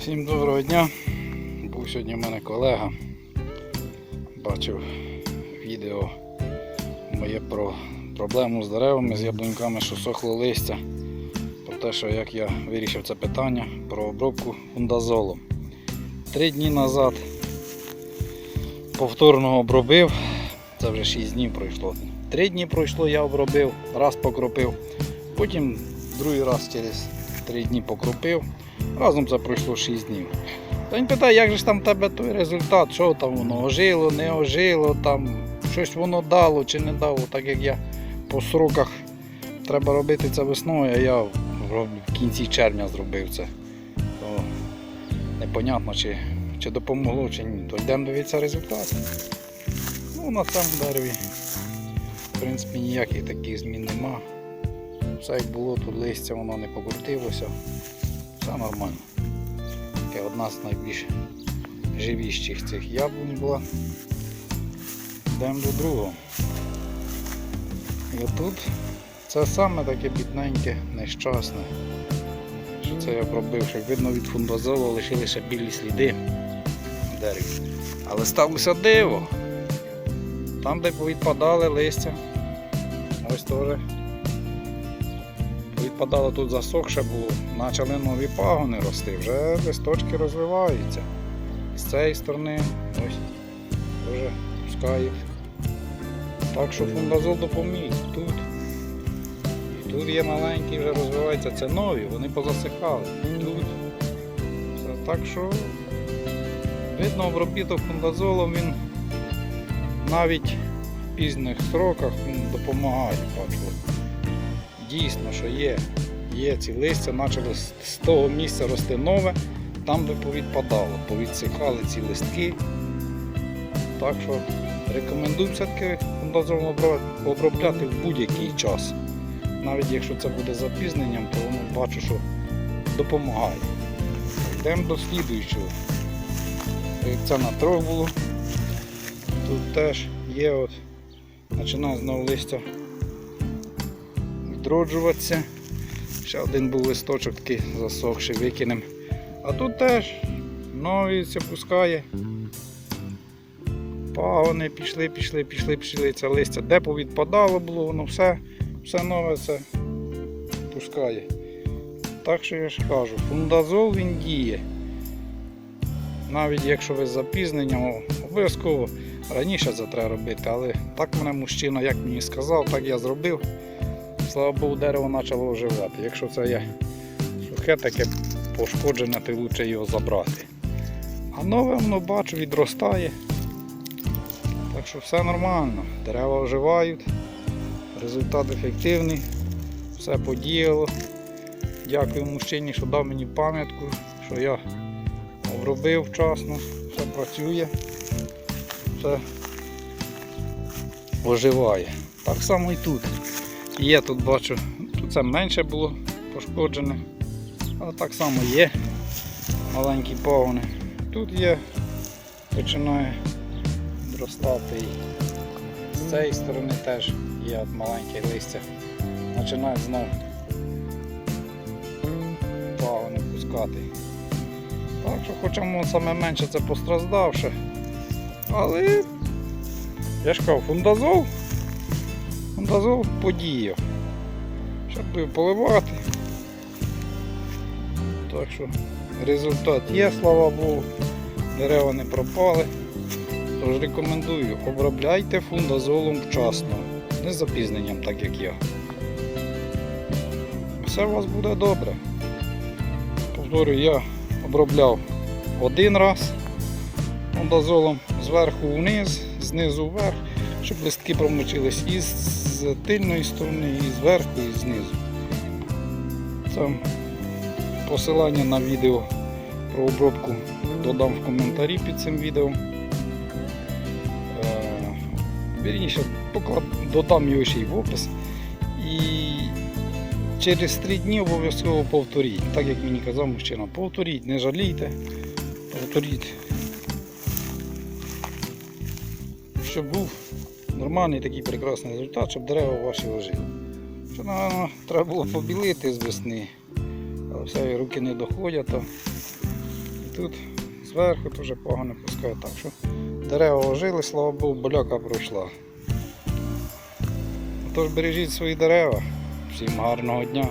Всім доброго дня. Був сьогодні в мене колега. Бачив відео моє про проблему з деревами, з яблуньками, що сохло листя. Про те, що як я вирішив це питання про обробку фундазолом. Три дні назад повторно обробив. Це вже 6 днів пройшло. Три дні пройшло, я обробив, раз покропив. Потім другий раз через три дні покропив. Разом це пройшло 6 днів. Та він питає, як же ж там тебе той результат, що там воно ожило, не ожило, там щось воно дало чи не дало, так як я по сроках треба робити це весною, а я в кінці червня зробив це. То непонятно, чи, чи допомогло, чи ні. То йдемо дивитися результат. Ну, на цьому дереві, в принципі, ніяких таких змін нема. Все як було, тут листя воно не покрутилося. Все нормально. Таке одна з найбільш живіщих цих яблунь була. Йдемо до другого. І отут це саме таке бідненьке, нещасне. Що це я пробив, що видно від фундазолу лишилися білі сліди дереві. Але сталося диво. Там, де повідпадали листя, ось теж відпадало тут засохше було, почали нові пагони рости, вже листочки розвиваються. З цієї сторони ось вже пускають. Так що фундазол допоміг тут. І тут є маленькі, вже розвиваються, це нові, вони позасихали. Тут. Так що видно обробіток фундазолом він навіть в пізніх сроках допомагає. Бачу дійсно, що є. Є ці листя, почали з того місця рости нове, там би повідпадало, повідсихали ці листки. Так що рекомендую все-таки фундазолом обробляти в будь-який час. Навіть якщо це буде запізненням, то воно бачу, що допомагає. Йдемо до слідуючого. Це на трьох було. Тут теж є от, починає знову листя відроджуватися. Ще один був листочок такий засохший, викинемо. А тут теж нові це пускає. Пагони пішли, пішли, пішли, пішли. Це листя. Де повідпадало було, воно все, все нове це пускає. Так що я ж кажу, фундазол він діє. Навіть якщо ви з запізненням, обов'язково раніше це треба робити, але так мене мужчина, як мені сказав, так я зробив. Слава Богу, дерево почало оживати. Якщо це є сухе таке пошкоджене, то краще його забрати. А нове воно бачу, відростає. Так що все нормально. Дерева оживають, результат ефективний, все подіяло. Дякую мужчині, що дав мені пам'ятку, що я обробив вчасно, все працює, все оживає. Так само і тут. Є тут бачу, тут це менше було пошкоджене, але так само є маленькі пагони. Тут є, починає зростати і з цієї сторони теж є маленьке листя. Починає знову пагони пускати. Так що хоча саме менше це постраждавше. Але я ж кажу, фундазол Фундазол подіяв. Щоб поливати. Так що результат є, слава Богу. Дерева не пропали. Тож рекомендую, обробляйте фундазолом вчасно, не з запізненням, так як я. Все у вас буде добре. Повторюю, я обробляв один раз фундазолом зверху вниз, знизу вверх, щоб листки промочились і з тильної сторони, і зверху, і знизу. Це посилання на відео про обробку додам в коментарі під цим відео. Е, Вірніше, додам його ще й в опис. І через три дні обов'язково повторіть. Так як мені казав мужчина, повторіть, не жалійте, повторіть. Щоб був нормальний такий прекрасний результат, щоб дерева ваші вожили. Що напевно, треба було побілити з весни, але все, руки не доходять. То... І тут зверху дуже погано пускає. Так що дерева ожили, слава Богу, боляка пройшла. Тож бережіть свої дерева. Всім гарного дня!